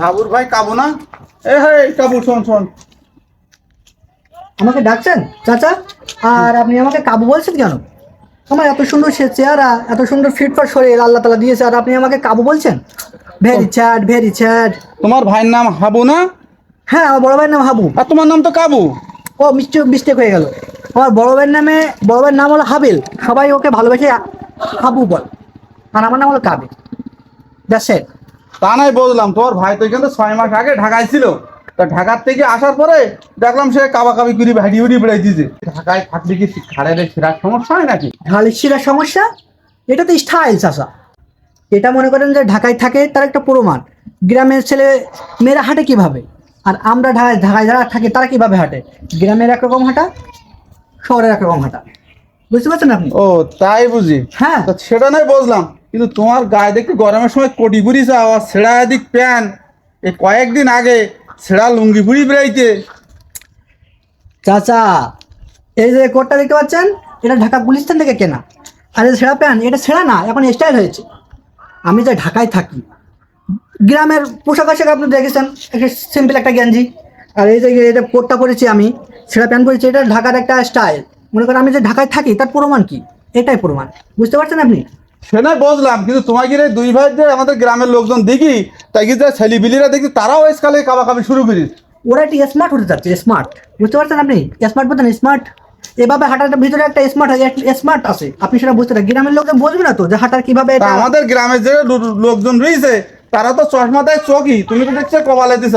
হাবুর ভাই কাবু না? এ হ্যাঁ কাবু শোন শোন। আমাকে ডাকছেন চাচা? আর আপনি আমাকে কাবু বলছেন কেন? আমার এত সুন্দর সে চেহারা এত সুন্দর ফিটফাট শরীর আল্লাহ তালা দিয়েছে আর আপনি আমাকে কাবু বলছেন? ভেরি চ্যাড ভেরি চ্যাড তোমার ভাইয়ের নাম হাবু না? হ্যাঁ আমার বড় ভাইয়ের নাম হাবু। আর তোমার নাম তো কাবু। ও মিস্টেক মিস্টেক হয়ে গেল। আমার বড় ভাইয়ের নামে বড় ভাইয়ের নাম হলো হাবিল। সবাই ওকে ভালোবেসে হাবু বল। আর আমার নাম হলো কাবিল। দ্যাটস ইট তা নাই বুঝলাম তোমার ভাই তো কিন্তু ছয় মাস আগে ঢাকায় ছিল। তা ঢাকার থেকে আসার পরে দেখলাম সে কাবা কাবি করে ভাড়ি উড়ি বেড়াই দিয়েছে। ঢাকায় থাকলে কি খাড়ের ছিঁড়ার সমস্যা হয় নাকি? ঢালিশিরা সমস্যা? এটা তো স্টাইল চাষা এটা মনে করেন যে ঢাকায় থাকে তার একটা প্রমাণ। গ্রামের ছেলে মেয়েরা হাঁটে কীভাবে? আর আমরা ঢাকায় ঢাকায় যারা থাকে তারা কীভাবে হাঁটে? গ্রামের একরকম হাঁটা শহরের একরকম হাঁটা। বুঝতে পারছেন আপনি? ও তাই বুঝি। হ্যাঁ। সেটা নয় বুঝলাম কিন্তু তোমার গায়ে দেখতে গরমের সময় কোটি বুড়ি চাও আর ছেঁড়া দিক প্যান। এই কয়েকদিন আগে ছেঁড়া লুঙ্গি বুড়ি বেড়াইতে। চাচা, এই যে কোটটা দেখতে পাচ্ছেন, এটা ঢাকা পুলিশ গুলিস্তান থেকে কেনা। আর এই ছেঁড়া প্যান্ট এটা ছেঁড়া না, এখন স্টাইল হয়েছে। আমি যে ঢাকায় থাকি, গ্রামের পোশাক আশাক আপনি দেখেছেন একটা সিম্পল একটা গেঞ্জি। আর এই যে এটা কোটটা পরেছি আমি, ছেঁড়া প্যান্ট পরেছি, এটা ঢাকার একটা স্টাইল মনে করেন আমি যে ঢাকায় থাকি, তার প্রমাণ কি? এটাই প্রমাণ। বুঝতে পারছেন আপনি? সে নয় বুঝলাম কিন্তু তোমাকে দুই ভাই যে আমাদের গ্রামের লোকজন দেখি তাই কি যে ছেলিবিলিরা দেখি তারাও এসকালে কাবা কাবি শুরু করিস ওরা একটু স্মার্ট হতে যাচ্ছে স্মার্ট বুঝতে পারছেন আপনি? স্মার্ট বলতেন স্মার্ট এভাবে হাঁটার ভিতরে একটা স্মার্ট হয় স্মার্ট আছে। আপনি সেটা বুঝতে পারেন গ্রামের লোকজন বুঝবে না তো যে হাঁটার কীভাবে আমাদের গ্রামের যে লোকজন রয়েছে তারা তো চশমা দেয় চকি তুমি তো দেখছ কবালে দিছ।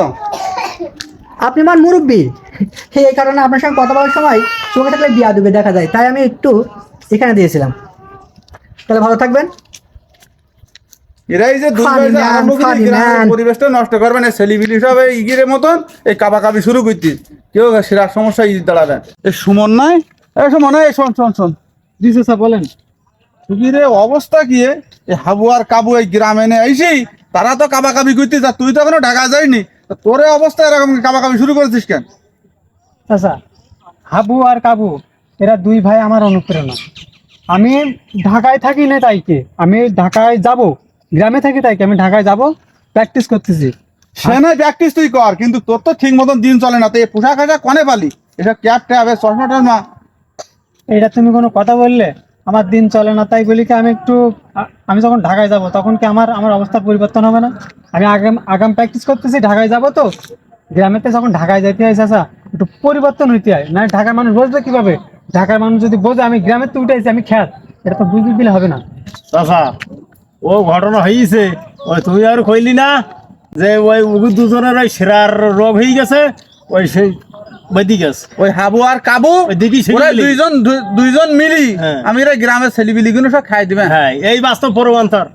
আপনি আমার মুরব্বী। এই কারণে আপনার সঙ্গে কথা বলার সময় চোখে থাকলে বিয়া দেবে দেখা যায়। তাই আমি একটু এখানে দিয়েছিলাম। তাহলে ভালো থাকবেন। এরাই যে. পরিবেশটা নষ্ট করবে না ছেলিবিলি সব এই ইগিরের মতন এই কাবা কাবি শুরু করতিস কেউ সেরা সমস্যা ইজি দাঁড়াবে এই সুমন নাই? এই সুমন এই শোন শোন শোন। জি স্যার বলেন। সুগিরে অবস্থা কি এই হাবু আর কাবু এই গ্রামে এনে আইসি তারা তো কাবা কাবি করতে যা তুই তো এখনও ঢাকা যাইনি তা তোরে অবস্থা এরকম কাবা কাবি শুরু করেছিস কেন? আচ্ছা হাবু আর কাবু এরা দুই ভাই আমার অনুপ্রেরণা। আমি ঢাকায় থাকি না তাইকে। আমি ঢাকায় যাব। গ্রামে থাকি তাইকে আমি ঢাকায় যাব প্র্যাকটিস করতেছি। সে নয় প্র্যাকটিস তুই কর কিন্তু তোর তো ঠিক মতন দিন চলে না। তো এই পোশাক আশাক কনে পালি? এসব ক্যাব ট্যাব এ চশমা টশমা? এটা তুমি কোনো কথা বললে? আমার দিন চলে না তাই বলি কি আমি একটু আমি যখন ঢাকায় যাব তখন কি আমার আমার অবস্থার পরিবর্তন হবে না? আমি আগাম আগাম প্র্যাকটিস করতেছি ঢাকায় যাব তো। গ্রামেতে যখন ঢাকায় যাইতে হয় চাচা একটু পরিবর্তন হইতে হয়। না ঢাকার মানুষ বুঝবে কীভাবে? ঢাকার মানুষ যদি বোঝে আমি গ্রামের তো উঠে আমি খ্যাত। এটা তো বুঝতে দিলে হবে না। চাচা ও ঘটনা হয়েছে ওই তুই আর কইলি না যে ওই দুজনের ওই সেরার রোগ হয়ে গেছে ওই সেই বেদি গেছে। ওই হাবু আর কাবু ওই দেখি ওরা দুইজন দু- দুইজন মিলি হ্যাঁ। আমি এরা গ্রামের ছেলিবিলি গুলো সব খাই দিবেন। হ্যাঁ এই বাস্তব প্রমাণ তার